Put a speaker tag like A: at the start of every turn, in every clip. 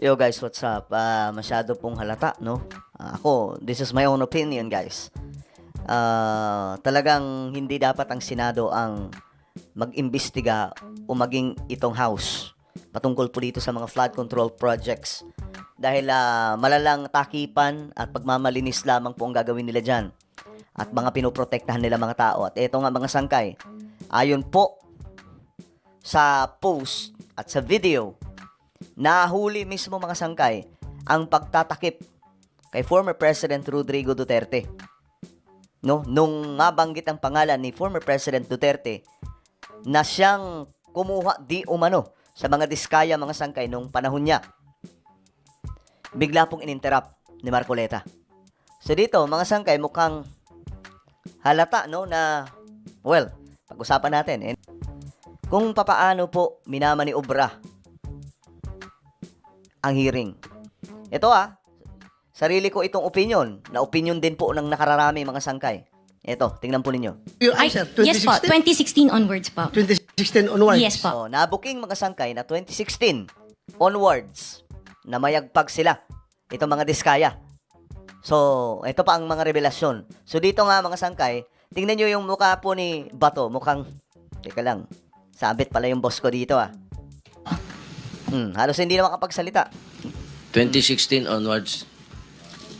A: Yo guys, what's up? Ah, masyado pong halata, no? Ah, ako, this is my own opinion, guys. Ah, talagang hindi dapat ang Senado ang mag-imbestiga o maging itong house patungkol po dito sa mga flood control projects. Dahil ah, malalang takipan at pagmamalinis lamang po ang gagawin nila dyan. At mga pinoprotektahan nila mga tao. At ito nga mga sangkay, ayon po sa post at sa video, nahuli mismo mga sangkay ang pagtatakip kay former President Rodrigo Duterte. No, nung mabanggit ang pangalan ni former President Duterte na siyang kumuha di umano sa mga diskaya mga sangkay nung panahon niya. Bigla pong ininterrupt ni Marcoleta. So dito, mga sangkay mukhang halata no na well, pag-usapan natin eh, kung papaano po minama ni Obra ang hearing. Ito ah, sarili ko itong opinion, na opinion din po ng nakararami mga sangkay. Ito, tingnan po ninyo.
B: Ay,
C: answer,
B: yes po,
C: 2016?
B: 2016 onwards po.
C: 2016 onwards.
B: Yes
A: So,
B: po.
A: nabuking mga sangkay na 2016 onwards na mayagpag sila. Itong mga diskaya. So, ito pa ang mga revelasyon. So, dito nga mga sangkay, tingnan nyo yung mukha po ni Bato. Mukhang, teka lang, sabit pala yung boss ko dito ah. Hmm, halos hindi na makapagsalita.
D: 2016 onwards.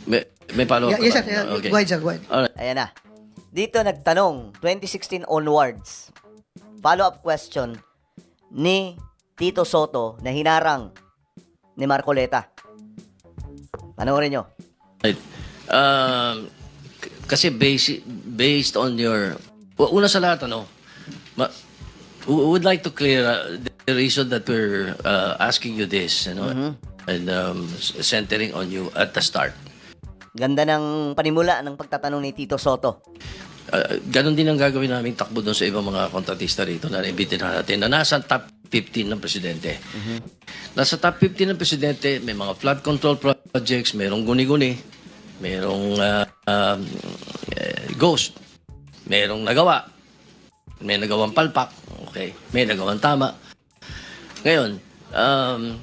D: May, may follow-up
C: Yeah, yes, sir. Yeah,
D: Okay.
C: Go ahead, sir. Go ahead.
D: Alright.
A: Ayan na. Dito nagtanong, 2016 onwards. Follow-up question ni Tito Soto na hinarang ni Marcoleta. Panoorin nyo.
D: Right. Um, k- kasi based, based on your... Well, una sa lahat, ano, ma, we would like to clear uh, the reason that we're uh, asking you this, you know, and um, centering on you at the start.
A: Ganda ng panimula ng pagtatanong ni Tito Soto.
D: Uh, ganon din ang gagawin namin takbo doon sa ibang mga kontratista rito na naibitin natin na nasa top 15 ng presidente. Nasa top 15 ng presidente, may mga flood control projects, merong guni-guni, merong uh, um, eh, ghost, merong nagawa, may nagawang palpak, okay, may nagawang tama. Ngayon, um,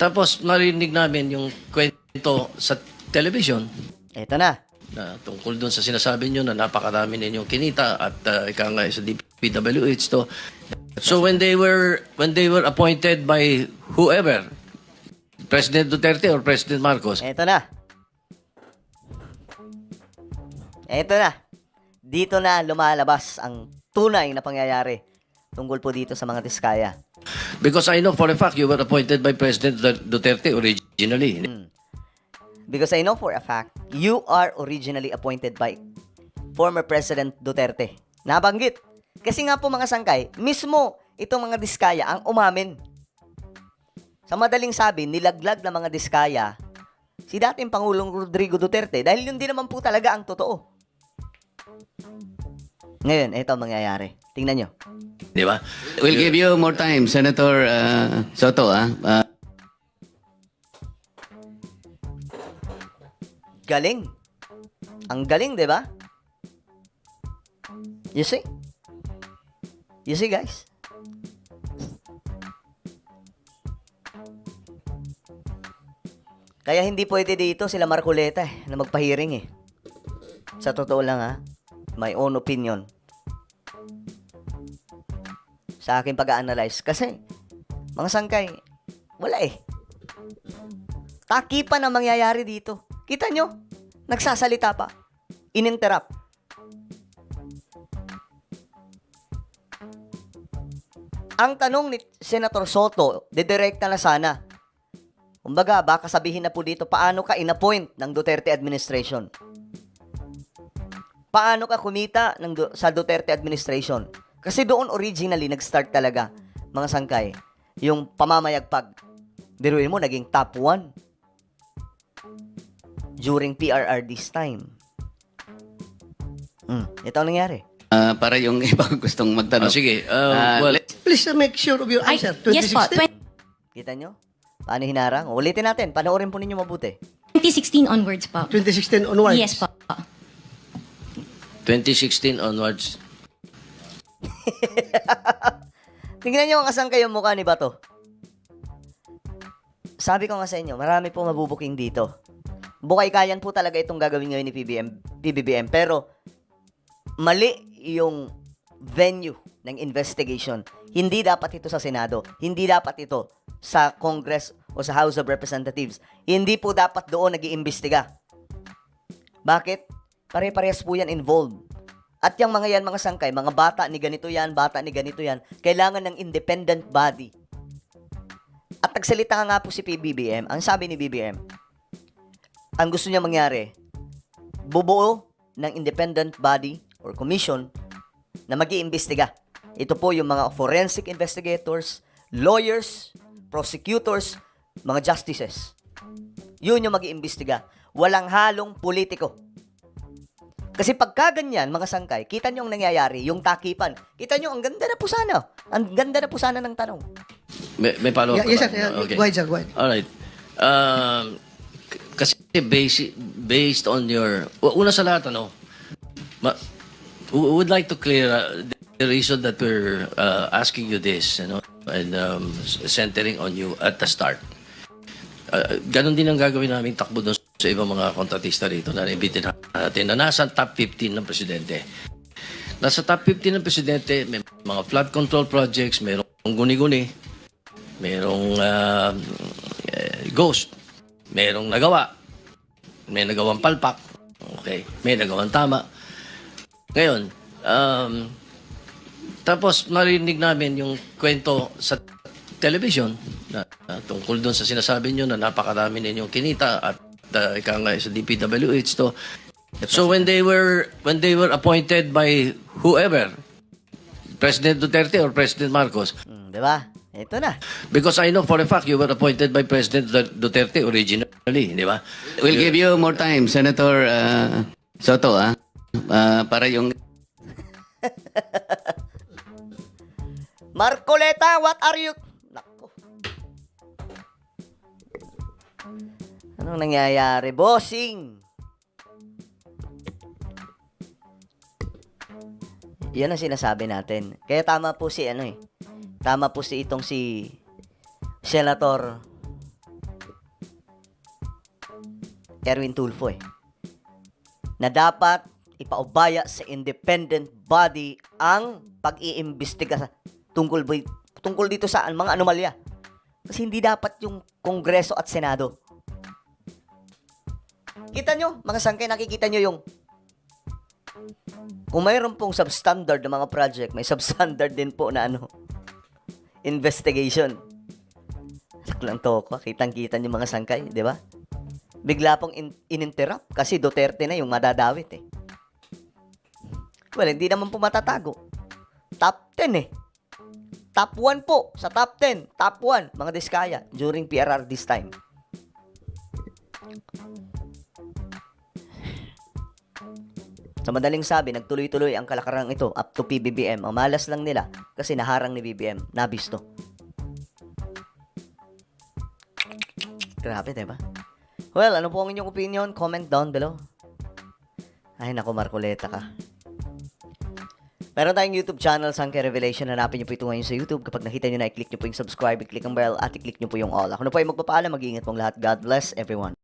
D: tapos narinig namin yung kwento sa television
A: Eto na.
D: na tungkol doon sa sinasabi nyo na napakarami ninyong kinita at uh, ika nga sa DPWH to. So when they were when they were appointed by whoever, President Duterte or President Marcos,
A: Eto na. Eto na. Dito na lumalabas ang tunay na pangyayari tungkol po dito sa mga diskaya.
D: because I know for a fact you were appointed by President Duterte originally.
A: Because I know for a fact, you are originally appointed by former President Duterte. Nabanggit. Kasi nga po mga sangkay, mismo itong mga diskaya ang umamin. Sa madaling sabi, nilaglag ng mga diskaya si dating Pangulong Rodrigo Duterte dahil yun din naman po talaga ang totoo. Ngayon, ito ang mangyayari. Tingnan nyo.
D: Di ba?
E: We'll give you more time, Senator uh, Soto. Ah. Uh,
A: Galing. Ang galing, di ba? You see? You see, guys? Kaya hindi pwede dito sila Marcoleta eh, na magpahiring eh. Sa totoo lang ha, my own opinion. Sa aking pag-analyze. Kasi, mga sangkay, wala eh. Takipan ang mangyayari dito. Kita nyo? Nagsasalita pa. Ininterrupt. Ang tanong ni Senator Soto, didirekta na sana. Kumbaga, baka sabihin na po dito, paano ka inappoint ng Duterte administration? Paano ka kumita ng Du- sa Duterte administration? Kasi doon originally nag-start talaga, mga sangkay, yung pamamayagpag. Biruin mo, naging top 1 during PRRD's time. Hmm, ito ang nangyari.
E: uh, para yung iba gustong magtanong.
D: Ah, sige. Uh,
E: Ah,
D: well,
C: Please uh, make sure of your answer.
B: yes po,
C: 2016?
B: 20-
A: Kita nyo? Paano hinarang? Ulitin natin. Panoorin po ninyo mabuti.
B: 2016 onwards po.
C: 2016 onwards.
B: Yes po.
D: 2016 onwards.
A: Tingnan nyo ang kasang kayo mukha ni Bato. sabi ko nga sa inyo, marami po mabubuking dito. Bukay kayan po talaga itong gagawin ngayon ni PBM, PBBM. Pero, mali yung venue ng investigation. Hindi dapat ito sa Senado. Hindi dapat ito sa Congress o sa House of Representatives. Hindi po dapat doon nag iimbestiga Bakit? Pare-parehas po yan involved. At yung mga yan, mga sangkay, mga bata ni ganito yan, bata ni ganito yan, kailangan ng independent body. At nagsalita nga po si PBBM, ang sabi ni BBM, ang gusto niya mangyari, bubuo ng independent body or commission na mag iimbestiga Ito po yung mga forensic investigators, lawyers, prosecutors, mga justices. Yun yung mag iimbestiga Walang halong politiko. Kasi pagka ganyan, mga sangkay, kita nyo ang nangyayari, yung takipan. Kita nyo, ang ganda na po sana. Ang ganda na po sana ng tanong.
D: May, may follow-up
C: Yeah, yes, sir. Yeah,
D: Okay.
C: Go ahead, sir. Go ahead.
D: Alright. Um, kasi based, based on your... Una sa lahat, ano, ma, we would like to clear uh, the reason that we're uh, asking you this, you know, and um, centering on you at the start. Uh, ganon din ang gagawin namin takbo doon sa ibang mga kontratista rito na naibitin natin na nasa top 15 ng presidente. Nasa top 15 ng presidente, may mga flood control projects, mayroong guni-guni, merong ah, eh, ghost, merong nagawa, may nagawang palpak, okay, may nagawang tama. Ngayon, um, tapos narinig namin yung kwento sa television na, na tungkol doon sa sinasabi nyo na napakarami ninyong kinita at uh, ika nga sa DPWH to. So when they were when they were appointed by whoever, President Duterte or President Marcos,
A: Hmm, di ba? Ito na.
D: Because I know for a fact you were appointed by President Duterte originally, di ba?
E: We'll give you more time, Senator uh, Soto, ah. Ah, para yung
A: Marcoleta, what are you... Anong nangyayari? Bossing! Yan ang sinasabi natin. Kaya tama po si ano eh. Tama po si itong si Senator Erwin Tulfo eh. Na dapat ipaubaya sa independent body ang pag-iimbestiga sa tungkol tungkol dito sa mga anomalya. Kasi hindi dapat yung Kongreso at Senado. Kita nyo, mga sangkay, nakikita nyo yung kung mayroon pong substandard na mga project, may substandard din po na ano, investigation. Saklang toko, kitang-kita nyo mga sangkay, di ba? Bigla pong in- ininterrupt kasi Duterte na yung madadawit eh. Well, hindi naman po matatago. Top 10 eh. Top 1 po. Sa top 10. Top 1. Mga diskaya. During PRR this time. Sa madaling sabi, nagtuloy-tuloy ang kalakarang ito up to PBBM. Ang malas lang nila kasi naharang ni BBM. Nabisto. Grabe, diba? Well, ano po ang inyong opinion? Comment down below. Ay, nako, Marcoleta ka. Meron tayong YouTube channel, Sangke Revelation. Hanapin niyo po ito ngayon sa YouTube. Kapag nakita niyo na, i-click niyo po yung subscribe, i-click ang bell, at i-click niyo po yung all. Ako na po ay magpapaalam. Mag-iingat pong lahat. God bless everyone.